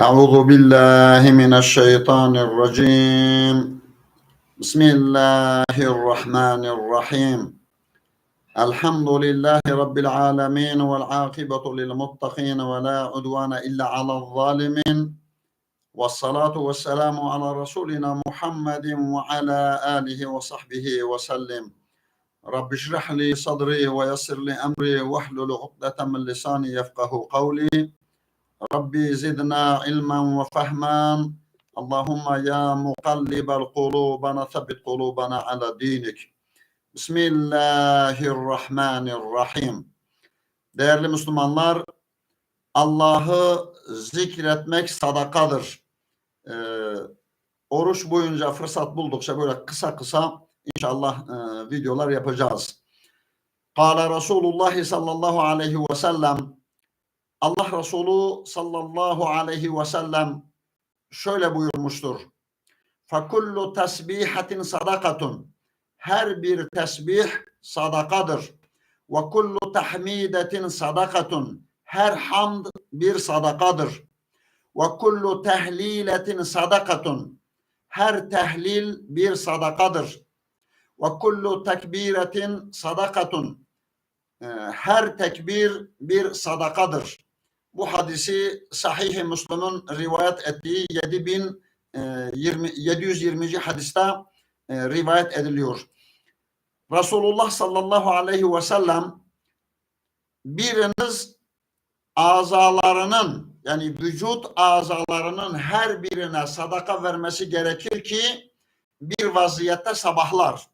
أعوذ بالله من الشيطان الرجيم. بسم الله الرحمن الرحيم. الحمد لله رب العالمين والعاقبة للمتقين ولا عدوان إلا على الظالمين. والصلاة والسلام على رسولنا محمد وعلى آله وصحبه وسلم. رب اشرح لي صدري ويسر لي أمري واحلل عقدة من لساني يفقه قولي. ربي زدنا علما وفهما اللهم يا مقلب القلوب ثبت قلوبنا على دينك Bismillahirrahmanirrahim. Değerli Müslümanlar, Allah'ı zikretmek sadakadır. Ee, oruç boyunca fırsat buldukça böyle kısa kısa inşallah e, videolar yapacağız. Kale Resulullah sallallahu aleyhi ve sellem Allah Resulü sallallahu aleyhi ve sellem şöyle buyurmuştur. Fakullu tesbihatin sadakatun. Her bir tesbih sadakadır. Ve kullu tahmidetin sadakatun. Her hamd bir sadakadır. Ve kullu tehliletin sadakatun. Her tehlil bir sadakadır. Ve kullu tekbiretin sadakatun. Ee, Her tekbir bir sadakadır. Bu hadisi Sahih-i Müslüm'ün rivayet ettiği 7020 720. hadiste e, rivayet ediliyor. Resulullah sallallahu aleyhi ve sellem biriniz azalarının yani vücut azalarının her birine sadaka vermesi gerekir ki bir vaziyette sabahlar.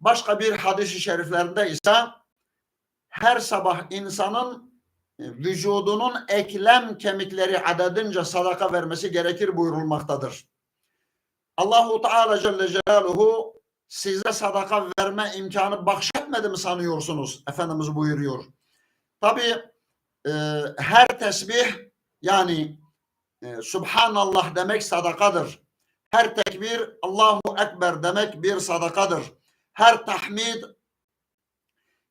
Başka bir hadis-i şeriflerinde ise her sabah insanın vücudunun eklem kemikleri adedince sadaka vermesi gerekir buyurulmaktadır. Allahu Teala Celle Celaluhu size sadaka verme imkanı bahşetmedi mi sanıyorsunuz? Efendimiz buyuruyor. Tabi e, her tesbih yani e, Subhanallah demek sadakadır. Her tekbir Allahu Ekber demek bir sadakadır. Her tahmid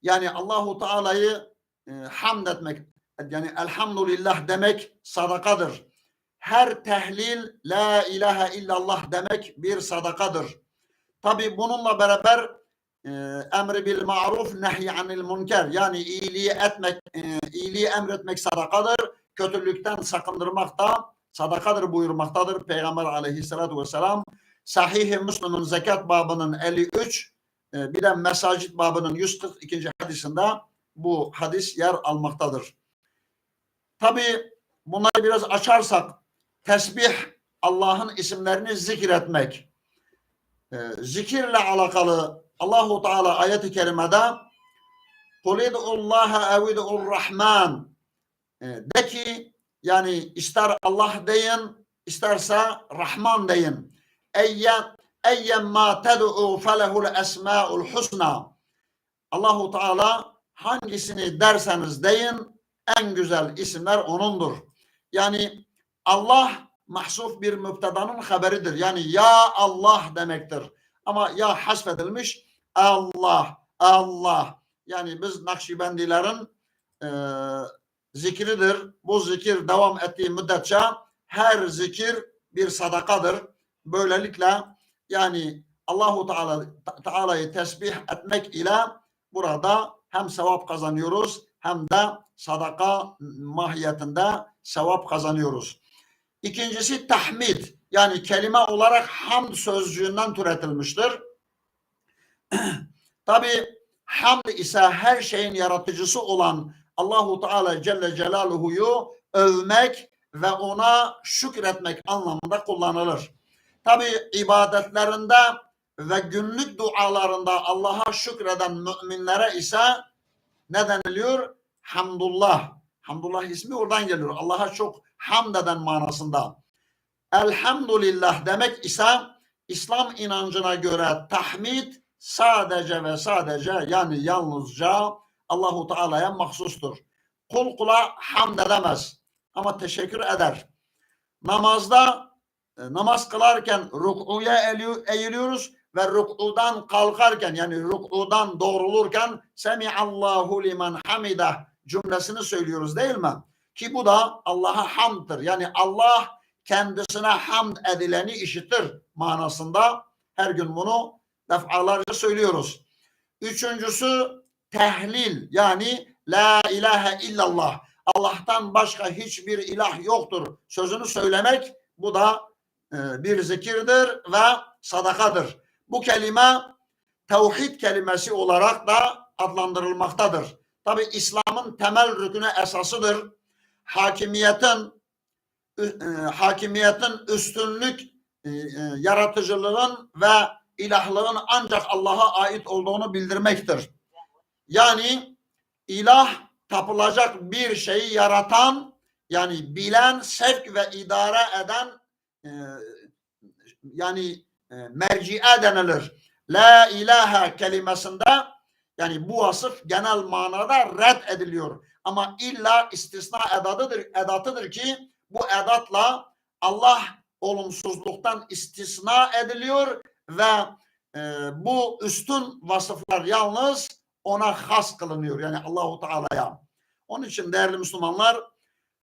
yani Allahu Teala'yı e, hamd etmek yani elhamdülillah demek sadakadır. Her tehlil la ilahe illallah demek bir sadakadır. Tabi bununla beraber e, emri bil maruf nehy anil münker yani iyiliği etmek, e, iyiliği emretmek sadakadır. Kötülükten sakındırmak da sadakadır buyurmaktadır Peygamber aleyhissalatu vesselam. Sahih-i Müslüm'ün zekat babının 53 e, bir de mesacit babının 142. hadisinde bu hadis yer almaktadır. Tabi bunları biraz açarsak tesbih Allah'ın isimlerini zikretmek. E, zikirle alakalı Allahu Teala ayet-i kerimede Kul id'ullaha evid'ur rahman e, de ki yani ister Allah deyin isterse Rahman deyin. Eyyen eyyen ma ted'u felehul esmaul husna. Allahu Teala hangisini derseniz deyin en güzel isimler onundur. Yani Allah mahsuf bir müptedanın haberidir. Yani ya Allah demektir. Ama ya hasfedilmiş Allah, Allah. Yani biz Nakşibendilerin e, zikridir. Bu zikir devam ettiği müddetçe her zikir bir sadakadır. Böylelikle yani Allahu Teala Teala'yı tesbih etmek ile burada hem sevap kazanıyoruz hem de sadaka mahiyetinde sevap kazanıyoruz. İkincisi tahmid yani kelime olarak hamd sözcüğünden türetilmiştir. Tabi hamd ise her şeyin yaratıcısı olan Allahu Teala Celle Celaluhu'yu övmek ve ona şükretmek anlamında kullanılır. Tabi ibadetlerinde ve günlük dualarında Allah'a şükreden müminlere ise ne deniliyor? Hamdullah. Hamdullah ismi oradan geliyor. Allah'a çok hamd eden manasında. Elhamdülillah demek ise İslam inancına göre tahmid sadece ve sadece yani yalnızca Allahu Teala'ya mahsustur. Kul kula hamd edemez ama teşekkür eder. Namazda e, namaz kılarken rükûya eğiliyoruz ve rükûdan kalkarken yani rükûdan doğrulurken Semiallahu limen hamidah cümlesini söylüyoruz değil mi? Ki bu da Allah'a hamdır. Yani Allah kendisine hamd edileni işitir manasında. Her gün bunu defalarca söylüyoruz. Üçüncüsü tehlil yani la ilahe illallah. Allah'tan başka hiçbir ilah yoktur. Sözünü söylemek bu da e, bir zikirdir ve sadakadır. Bu kelime tevhid kelimesi olarak da adlandırılmaktadır. Tabi İslam'ın temel rükünü esasıdır. Hakimiyetin e, hakimiyetin üstünlük e, e, yaratıcılığın ve ilahlığın ancak Allah'a ait olduğunu bildirmektir. Yani ilah tapılacak bir şeyi yaratan yani bilen, sevk ve idare eden e, yani e, merci'e denilir. La ilahe kelimesinde yani bu vasıf genel manada red ediliyor. Ama illa istisna edatıdır, edatıdır ki bu edatla Allah olumsuzluktan istisna ediliyor ve e, bu üstün vasıflar yalnız ona has kılınıyor. Yani Allahu Teala'ya. Onun için değerli Müslümanlar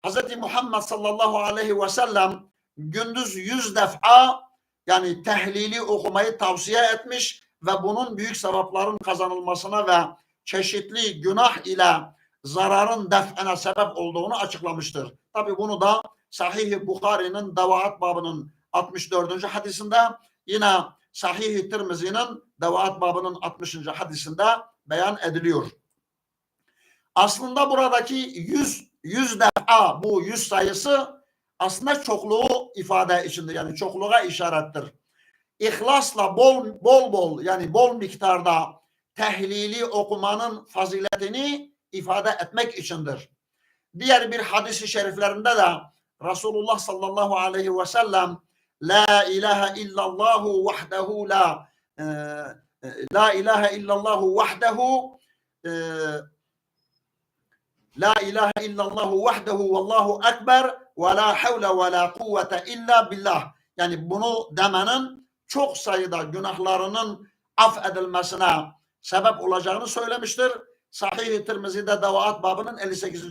Hz. Muhammed sallallahu aleyhi ve sellem gündüz yüz defa yani tehlili okumayı tavsiye etmiş ve bunun büyük sevapların kazanılmasına ve çeşitli günah ile zararın def'ene sebep olduğunu açıklamıştır. Tabi bunu da Sahih-i Bukhari'nin Devaat babının 64. hadisinde yine Sahih-i Tirmizi'nin Devaat babının 60. hadisinde beyan ediliyor. Aslında buradaki 100 100 defa bu 100 sayısı aslında çokluğu ifade içindir. Yani çokluğa işarettir. İhlasla bol bol bol yani bol miktarda tehlili okumanın faziletini ifade etmek içindir. Diğer bir hadisi şeriflerinde de Resulullah sallallahu aleyhi ve sellem La ilahe illallahu vahdehu la e, La ilahe illallahu vahdehu e, La ilahe illallahu vahdehu vallahu ekber ve la havle ve la kuvvete illa billah. Yani bunu demenin çok sayıda günahlarının af edilmesine sebep olacağını söylemiştir. Sahih-i Tirmizi'de Devaat babının 58.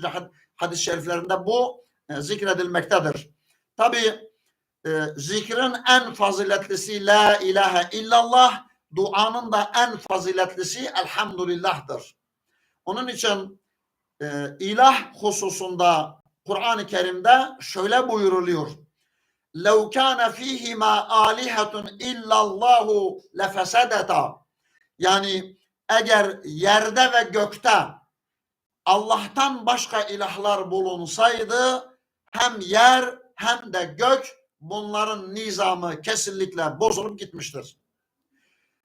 hadis-i şeriflerinde bu e, zikredilmektedir. Tabi e, zikrin en faziletlisi la ilahe illallah, duanın da en faziletlisi elhamdülillah'tır. Onun için e, ilah hususunda Kur'an-ı Kerim'de şöyle buyuruluyor. لَوْ كَانَ ف۪يهِمَا آلِهَةٌ اِلَّا اللّٰهُ لَفَسَدَتَا Yani eğer yerde ve gökte Allah'tan başka ilahlar bulunsaydı hem yer hem de gök bunların nizamı kesinlikle bozulup gitmiştir.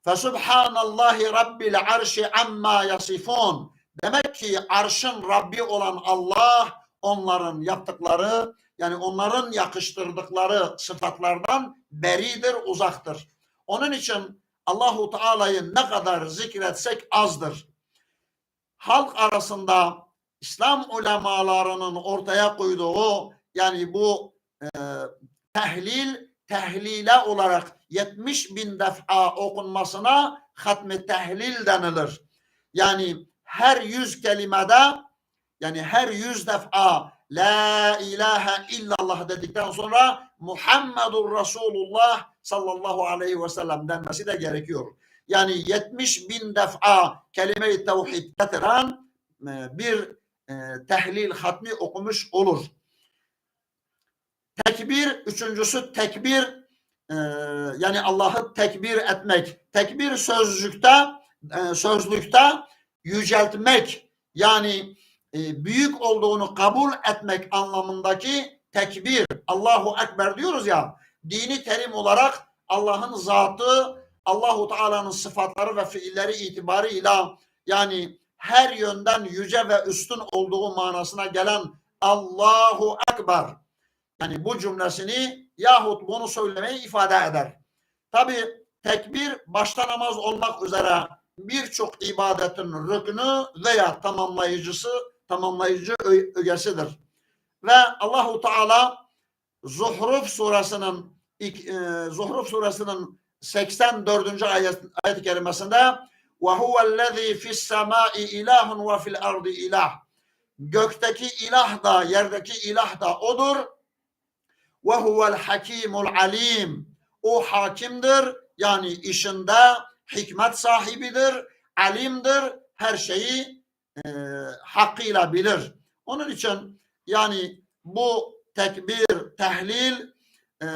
Fesubhanallahi rabbil arşi amma yasifun. Demek ki arşın Rabbi olan Allah onların yaptıkları yani onların yakıştırdıkları sıfatlardan beridir, uzaktır. Onun için Allahu Teala'yı ne kadar zikretsek azdır. Halk arasında İslam ulemalarının ortaya koyduğu yani bu e, tehlil tehlile olarak 70 bin defa okunmasına hatmi tehlil denilir. Yani her yüz kelimede yani her yüz defa La ilahe illallah dedikten sonra Muhammedur Resulullah sallallahu aleyhi ve sellem denmesi de gerekiyor. Yani 70 bin defa kelime-i tevhid getiren e, bir e, tehlil hatmi okumuş olur. Tekbir, üçüncüsü tekbir e, yani Allah'ı tekbir etmek. Tekbir sözlükte sözlükte yüceltmek yani e, büyük olduğunu kabul etmek anlamındaki tekbir, Allahu Ekber diyoruz ya, dini terim olarak Allah'ın zatı, Allahu Teala'nın sıfatları ve fiilleri itibarıyla yani her yönden yüce ve üstün olduğu manasına gelen Allahu Ekber. Yani bu cümlesini yahut bunu söylemeyi ifade eder. Tabi tekbir başta namaz olmak üzere birçok ibadetin rükünü veya tamamlayıcısı tamamlayıcı ögesidir. Ve Allahu Teala Zuhruf suresinin e, Zuhruf suresinin 84. ayet ayet-i kerimesinde ve huvellezî fis semâi ilâhun ve fil ardı ilah. gökteki ilah da yerdeki ilah da odur. Ve huvel hakimul alim. O hakimdir. Yani işinde hikmet sahibidir. Alimdir. Her şeyi e, hakkıyla bilir. Onun için yani bu tekbir, tehlil e,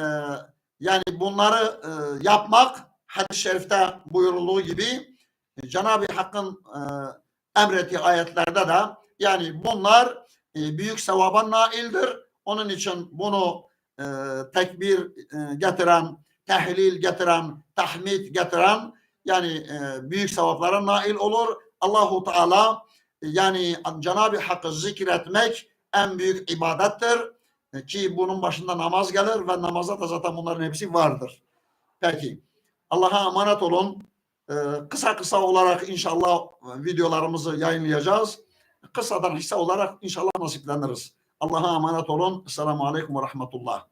yani bunları e, yapmak hadis-i şerifte buyurulduğu gibi e, Cenab-ı Hakk'ın e, emrettiği ayetlerde de yani bunlar e, büyük sevaba naildir. Onun için bunu e, tekbir e, getiren, tehlil getiren, tahmid getiren yani e, büyük sevaplara nail olur. Allahu Teala yani Cenab-ı Hakk'ı zikretmek en büyük ibadettir. E, ki bunun başında namaz gelir ve namazda da zaten bunların hepsi vardır. Peki. Allah'a emanet olun. Ee, kısa kısa olarak inşallah videolarımızı yayınlayacağız. Kısadan hisse olarak inşallah nasipleniriz. Allah'a emanet olun. Selamun Aleyküm ve Rahmetullah.